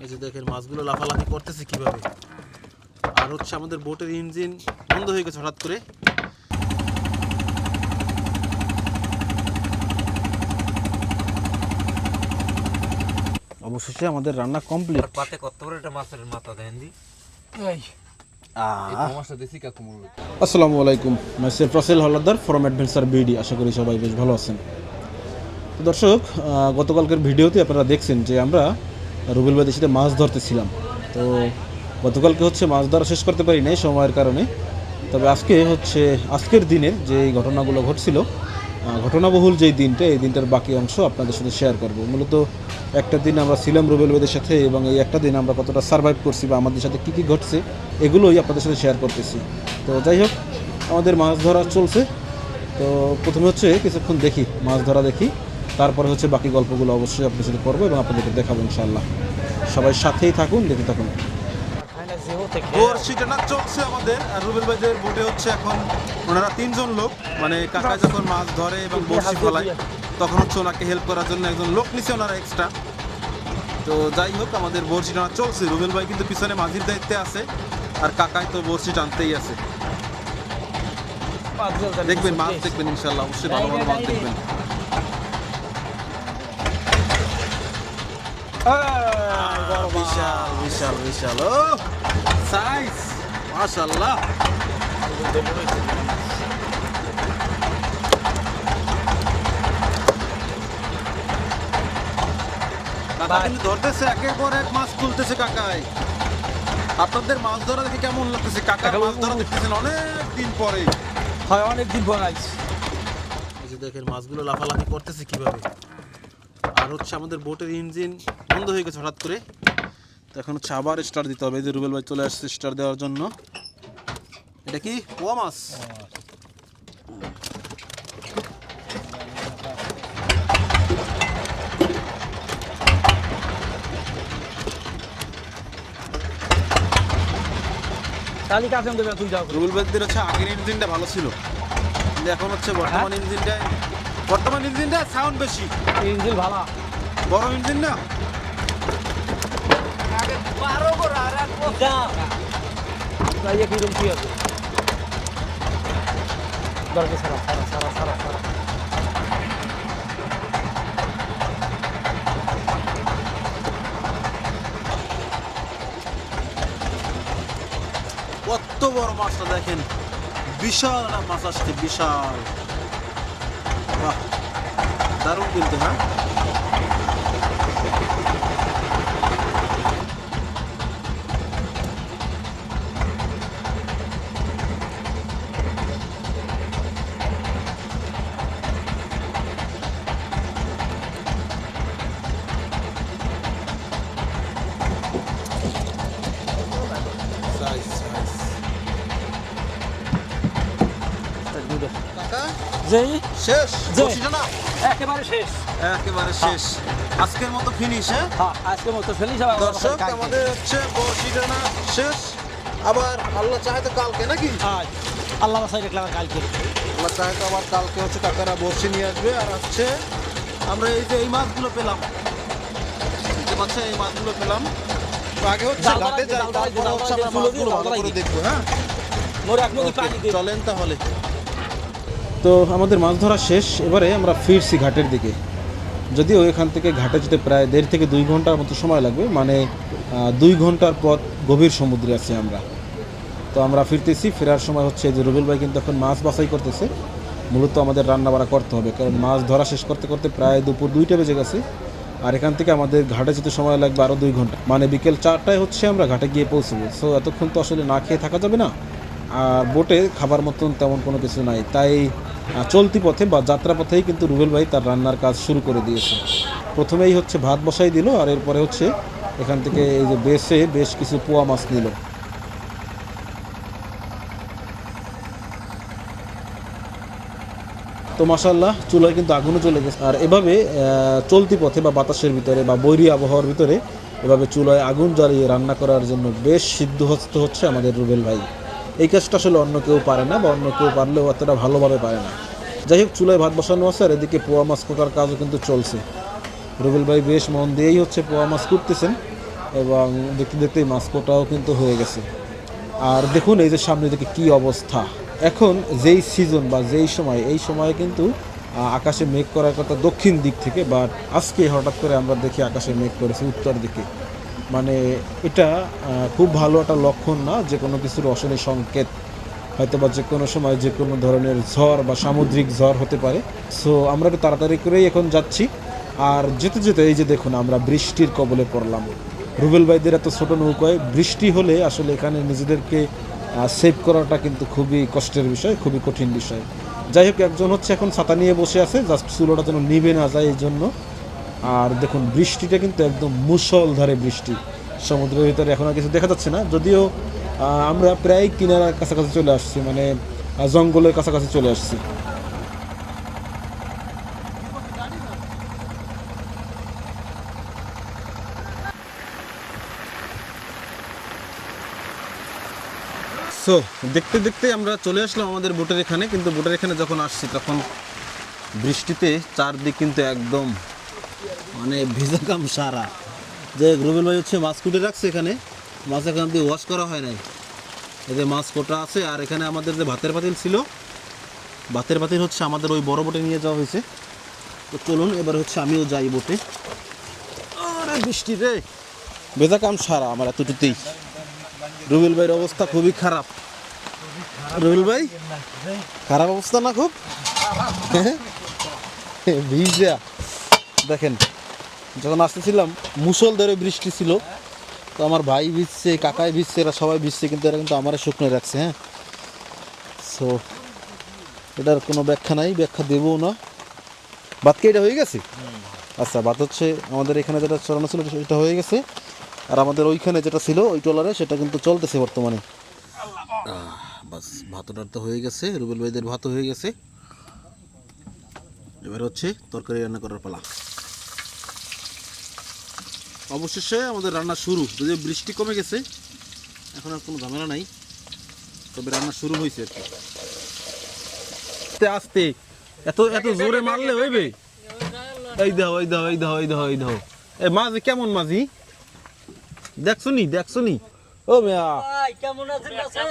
এই যে দেখেন মাছগুলো লাফালাফি করতেছে কীভাবে? আর হচ্ছে আমাদের বোটের ইঞ্জিন বন্ধ হয়ে গেছে হঠাৎ করে। অবশেষে আমাদের রান্না কমপ্লিট পাতে কত বড় একটা মাছের মাথা দেন দি আসসালামু আলাইকুম my self Rasel Haldar from Adventure BD আশা করি সবাই বেশ ভালো আছেন। দর্শক আহ, গতকালকের ভিডিওতে আপনারা দেখছেন যে আমরা রুবেল বাদের সাথে মাছ ধরতেছিলাম। তো গতকালকে হচ্ছে মাছ ধরা শেষ করতে পারি নাই সময়ের কারণে। তবে আজকে হচ্ছে, আজকের দিনের যে ঘটনাগুলো ঘটছিল ঘটনাবহুল যেই দিনটা, এই দিনটার বাকি অংশ আপনাদের সাথে শেয়ার করব। মূলত একটা দিন আমরা ছিলাম রুবেল বেদের সাথে এবং এই একটা দিন আমরা কতটা সার্ভাইভ করছি বা আমাদের সাথে কী কী ঘটছে, এগুলোই আপনাদের সাথে শেয়ার করতেছি। তো যাই হোক, আমাদের মাছ ধরা চলছে। তো প্রথমে হচ্ছে কিছুক্ষণ দেখি, মাছ ধরা দেখি। তারপরে হচ্ছে বাকি গল্পগুলো অবশ্যই আপনাদের সাথে করব এবং আপনাদেরকে দেখাবো ইনশাআল্লাহ। সবাই সাথেই থাকুন দেখে থাকুন। টানা চলছে আমাদের। আর রুবেল ভাইদের বোটে হচ্ছে এখন ওনারা তিনজন লোক। মানে কাকা যখন মাছ ধরে এবং বর্ষি ফলায় তখন হচ্ছে ওনাকে হেল্প করার জন্য একজন লোক নিছে ওনারা এক্সট্রা তো যাই হোক আমাদের বর্ষি টানা চলছে। রুবেল ভাই কিন্তু পিছনে মাঝির দায়িত্বে আছে। আর কাকাই তো বর্ষি টানতেই আছে। দেখবেন মাছ দেখবেন ইনশাল্লাহ অবশ্যই ভালো ভালো মাছ দেখবেন। বিশাল বিশাল বিশাল। ও সাইজ। মাশাআল্লাহ। কাকা কিন্তু ধরতেছে একের পর এক মাছ তুলতেছে কাকাই। আপনাদের মাছ ধরা দেখে কেমন লাগতেছে? কাকার মাছ ধরা দেখতেছেন অনেক দিন পরে। হয় অনেক দিন পর দেখেন মাছগুলো লাফালাফি করতেছে কীভাবে? আর হচ্ছে আমাদের বোটের ইঞ্জিন বন্ধ হয়ে গেছে হঠাৎ করে। তো এখন হচ্ছে আবার স্টার দিতে হবে। এই যে রুবেল ভাই চলে আসছে স্টার দেওয়ার জন্য। এটা কি? পোয়া মাছ? দেবে তুই যাও। রুবেল ভাইদের হচ্ছে আগের ইঞ্জিনটা ভালো ছিল। কিন্তু এখন হচ্ছে বর্তমান ইঞ্জিনটা বর্তমান ইঞ্জিনটা সাউন্ড বেশি। ইঞ্জিন ভালা। বড় ইঞ্জিন না? কি আছে? দরকে সারা সারা সারা সারা সারা কত বড় মাছটা দেখেন। বিশাল মাছ আসছে বিশাল। বাহ দারুণ কিন্তু হ্যাঁ যেই শেষ। যে। বসিটা না একেবারে শেষ। একেবারে শেষ। আজকের মতো ফিনিশ হ্যাঁ? হ্যাঁ আজকে মতো দর্শক আমাদের হচ্ছে বসিটা না শেষ। আবার আল্লাহ চাহে তো কালকে নাকি? আল্লাহ বাসাই দেখলাম কালকে। আল্লাহ চাহে তো আবার কালকে হচ্ছে কাকারা বসি নিয়ে আসবে। আর হচ্ছে আমরা এই যে এই মাছগুলো পেলাম। এই মাছগুলো পেলাম। তো আগে হচ্ছে ঘাটে যাই তারপরে হচ্ছে আমরা মাছগুলো ভালো করে দেখব হ্যাঁ? মোর এক নদী পানি দিয়ে চলেন তাহলে। তো আমাদের মাছ ধরা শেষ, এবারে আমরা ফিরছি ঘাটের দিকে। যদিও এখান থেকে ঘাটে যেতে প্রায় দেড় থেকে দুই ঘণ্টার মতো সময় লাগবে মানে দুই ঘণ্টার পথ গভীর সমুদ্রে আছি আমরা। তো আমরা ফিরতেছি, ফেরার সময় হচ্ছে যে রুবেল ভাই কিন্তু এখন মাছ বাছাই করতেছে। মূলত আমাদের রান্না বাড়া করতে হবে, কারণ মাছ ধরা শেষ করতে করতে প্রায় দুপুর দুইটা বেজে গেছে। আর এখান থেকে আমাদের ঘাটে যেতে সময় লাগবে আরও দুই ঘণ্টা মানে বিকেল চারটায় হচ্ছে আমরা ঘাটে গিয়ে পৌঁছবো। সো এতক্ষণ তো আসলে না খেয়ে থাকা যাবে না। আর বোটে খাবার মতন তেমন কোনো কিছু নাই। তাই চলতি পথে বা যাত্রা পথেই কিন্তু রুবেল ভাই তার রান্নার কাজ শুরু করে দিয়েছে। প্রথমেই হচ্ছে ভাত বসাই দিল আর এরপরে হচ্ছে এখান থেকে এই যে বেসে বেশ কিছু পোয়া মাছ নিল। তো মাসাল্লাহ চুলায় কিন্তু আগুনও চলে গেছে। আর এভাবে চলতি পথে বা বাতাসের ভিতরে বা বৈরী আবহাওয়ার ভিতরে এভাবে চুলায় আগুন জ্বালিয়ে রান্না করার জন্য বেশ সিদ্ধহস্ত হচ্ছে আমাদের রুবেল ভাই। এই কাজটা আসলে অন্য কেউ পারে না বা অন্য কেউ পারলেও অতটা ভালোভাবে পারে না। যাই হোক, চুলায় ভাত বসানো আছে আর এদিকে পোয়া মাছ কোকার কাজও কিন্তু চলছে। রুবেল ভাই বেশ মন দিয়েই হচ্ছে পোয়া মাছ করতেছেন এবং দেখতে দেখতেই মাছ কোটাও কিন্তু হয়ে গেছে। আর দেখুন এই যে সামনে দিকে কি অবস্থা। এখন যেই সিজন বা যেই সময়, এই সময়ে কিন্তু আকাশে মেঘ করার কথা দক্ষিণ দিক থেকে বাট আজকে হঠাৎ করে আমরা দেখি আকাশে মেঘ করেছে উত্তর দিকে। মানে এটা খুব ভালো একটা লক্ষণ না, যে কোনো কিছুর অশনি সংকেত হয়তো বা যে কোনো সময় যে কোনো ধরনের ঝড় বা সামুদ্রিক ঝড় হতে পারে। সো আমরা একটু তাড়াতাড়ি করেই এখন যাচ্ছি। আর যেতে যেতে এই যে দেখুন, আমরা বৃষ্টির কবলে পড়লাম। রুবেল ভাইদের এত ছোট নৌকায়, বৃষ্টি হলে আসলে এখানে নিজেদেরকে সেভ করাটা কিন্তু খুবই কষ্টের বিষয়, খুবই কঠিন বিষয়। যাই হোক, একজন হচ্ছে এখন ছাতা নিয়ে বসে আছে জাস্ট চুলোটা যেন নিভে না যায় এই জন্য। আর দেখুন, বৃষ্টিটা কিন্তু একদম মুষলধারে বৃষ্টি। সমুদ্রের ভিতরে এখন আর কিছু দেখা যাচ্ছে না। যদিও আমরা প্রায় কিনারার কাছাকাছি চলে আসছি মানে জঙ্গলের কাছাকাছি চলে আসছি। সো দেখতে দেখতে আমরা চলে আসলাম আমাদের বোটের এখানে, কিন্তু বোটের এখানে যখন আসছি, তখন বৃষ্টিতে চারদিক কিন্তু একদম মানে ভিজা কাম সারা। যে রুবেল ভাই হচ্ছে মাছ কুটে রাখছে এখানে, মাছ এখান দিয়ে ওয়াশ করা হয় নাই। যে মাছ কোটা আছে, আর এখানে আমাদের যে ভাতের পাতিল ছিল, ভাতের পাতিল হচ্ছে আমাদের ওই বড় বোটে নিয়ে যাওয়া হয়েছে। তো চলুন, এবার হচ্ছে আমিও যাই বোটে। আরে বৃষ্টি রে! ভেজা কাম সারা আমার এতটুকুতেই। রুবেল ভাইয়ের অবস্থা খুবই খারাপ। রুবেল ভাই, খারাপ অবস্থা না খুব? ভিজা। দেখেন যখন আসতেছিলাম মুসল ধরে বৃষ্টি ছিল। তো আমার ভাই ভিজছে, কাকাই ভিজছে, এরা সবাই ভিজছে, কিন্তু এরা কিন্তু আমারে শুকনো রাখছে হ্যাঁ। সো এটার কোনো ব্যাখ্যা নাই, ব্যাখ্যা দেবও না। ভাত কি এটা হয়ে গেছে? আচ্ছা ভাত হচ্ছে আমাদের এখানে যেটা চড়ানো ছিল, সেটা হয়ে গেছে। আর আমাদের ওইখানে যেটা ছিল, ওই ট্রলারে, সেটা কিন্তু চলতেছে বর্তমানে। বাস ভাতটা তো হয়ে গেছে, রুবেল ভাইদের ভাত হয়ে গেছে। এবার হচ্ছে তরকারি রান্না করার পালা। অবশেষে আমাদের রান্না শুরু। যদি বৃষ্টি কমে গেছে এখন আর কোনো ঝামেলা নাই। তবে রান্না শুরু হয়েছে আর কি। আস্তে আস্তে এত এত জোরে মারলে হইবে? এই দাও এই দাও এই দাও এই দাও এই দাও এ মাঝি কেমন মাঝি? দেখছ নি দেখছ নি? ও মেয়া। ভাই কেমন আছেন আছেন?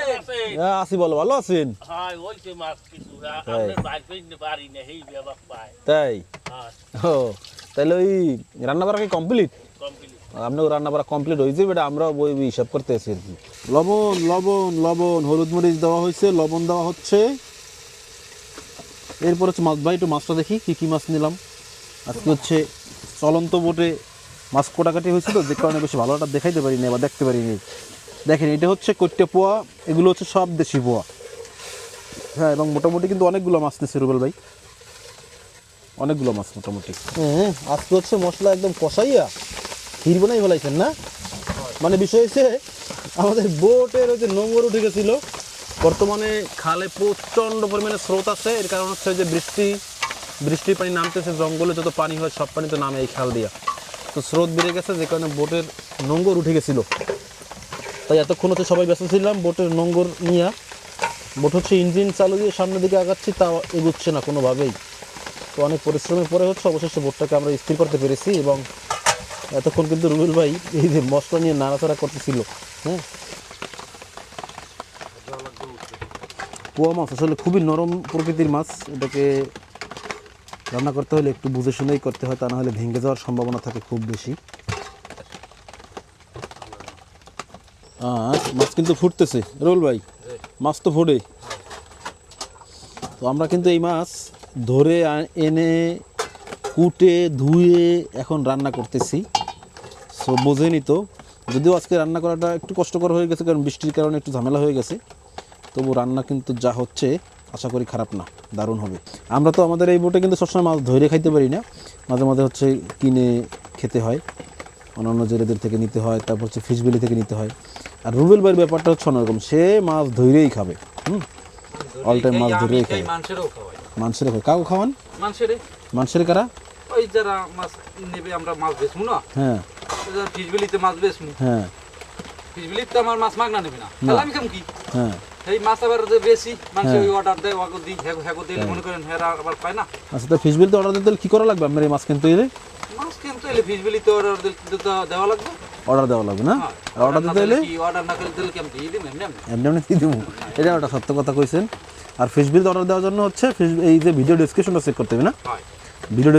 হ্যাঁ, আছি বলো ভালো আছেন? হয় হইছে মাছ কিছু তাই। আপনার বাইর করতে পারি না সেই ব্যাপার পায়। তাই? হয়। ও তাহলে ওই রান্না বাড়া কি কমপ্লিট আপনার রান্না বাড়া কমপ্লিট হয়েছে বেটা আমরা ওই হিসাব লবণ লবণ লবণ হলুদ মরিচ দেওয়া হয়েছে লবণ দেওয়া হচ্ছে। এরপর হচ্ছে মাছ ভাই একটু মাছটা দেখি কি কি মাছ নিলাম। আজকে হচ্ছে চলন্ত বোটে মাছ কোটাকাটি হয়েছে তো যে কারণে বেশি ভালোটা দেখাইতে পারিনি বা দেখতে পারিনি। দেখেন এটা হচ্ছে কৈটে পোয়া এগুলো হচ্ছে সব দেশি পোয়া। হ্যাঁ এবং মোটামুটি কিন্তু অনেকগুলো মাছ নিচ্ছে রুবেল ভাই। অনেকগুলো মাছ মোটামুটি। হ্যাঁ আজকে হচ্ছে মশলা একদম কষাইয়া ক্ষীর বানাই ফেলাইছেন না? মানে বিষয় হচ্ছে, আমাদের বোটের ওই যে নোংর উঠে গেছিল, বর্তমানে খালে প্রচণ্ড পরিমাণে স্রোত আছে। এর কারণ হচ্ছে যে বৃষ্টি, বৃষ্টির পানি নামতেছে, জঙ্গলে যত পানি হয়, সব পানি তো নামে এই খাল দিয়া। তো স্রোত বেড়ে গেছে, যে কারণে বোটের নোংর উঠে গেছিল। তাই এতক্ষণ হচ্ছে সবাই ব্যস্ত ছিলাম, বোটের নোংর নিয়ে। বোট হচ্ছে ইঞ্জিন চালু দিয়ে সামনের দিকে আগাচ্ছি তা এগুচ্ছে না কোনোভাবেই। তো অনেক পরিশ্রমের পরে হচ্ছে অবশেষে বোটটাকে আমরা স্থির করতে পেরেছি এবং এতক্ষণ কিন্তু রুবেল ভাই এই যে মশলা নিয়ে নাড়াচাড়া করতেছিল হ্যাঁ? পোয়া মাছ আসলে খুবই নরম প্রকৃতির মাছ, এটাকে রান্না করতে হলে একটু বুঝে শুনেই করতে হয়, তা না হলে ভেঙে যাওয়ার সম্ভাবনা থাকে খুব বেশি। আর মাছ কিন্তু ফুটতেছে। রোল ভাই, মাছ তো ফোড়ে তো আমরা কিন্তু এই মাছ ধরে এনে, কুটে, ধুয়ে এখন রান্না করতেছি। সো বোঝেনি তো যদিও আজকে রান্না করাটা একটু কষ্টকর হয়ে গেছে কারণ বৃষ্টির কারণে একটু ঝামেলা হয়ে গেছে। তবু রান্না কিন্তু যা হচ্ছে আশা করি খারাপ না দারুণ হবে। আমরা তো আমাদের এই বোটে কিন্তু সবসময় মাছ ধরে খাইতে পারি না। মাঝে মাঝে হচ্ছে কিনে খেতে হয় অন্যান্য জেলেদের থেকে নিতে হয় তারপর হচ্ছে ফিশবিলি থেকে নিতে হয়। আর রুবেল ভাইয়ের ব্যাপারটা হচ্ছে অন্যরকম সে মাছ ধরেই খাবে হুম? অল টাইম মাছ ধরেই খাবে মানুষের খায়। কাউ খাওয়ান? মানুষের মানুষের কারা? ওই যারা মাছ নেবে আমরা মাছ বেচবো না? হ্যাঁ। ফিসবিলিতে মাছ হ্যাঁ। ফিসবিলিতে আমার মাছ মাগনা নেবে না। তাহলে আমি কেমন কি? হ্যাঁ। এই মাছ আবার যে বেশি মানুষ হ্যাঁ। ওই অর্ডার দেয় ওকে দিই হ্যাগো দিলে মনে করেন হেরা আবার পায় না। আচ্ছা তো ফিশ বিল তো অর্ডার দিতে কী করা লাগবে? আপনার এই মাছ কিনতে গেলে মাছ কিন্তু ফিসবিলিতে অর্ডার দেওয়া লাগবে। অর্ডার দেওয়া লাগবে না? হ্যাঁ। আর অর্ডার দিতে হলে? কি? অর্ডার না করলে দিলে কেমন? দিয়ে দিবেন এমনি এমনি। দিয়ে দেবো এটা একটা সত্য কথা কইছেন। আর ফিশ বিল অর্ডার দেওয়ার জন্য হচ্ছে এই যে ভিডিও ডিসক্রিপশনটা চেক করতে হবে না? হয়। ভিডিও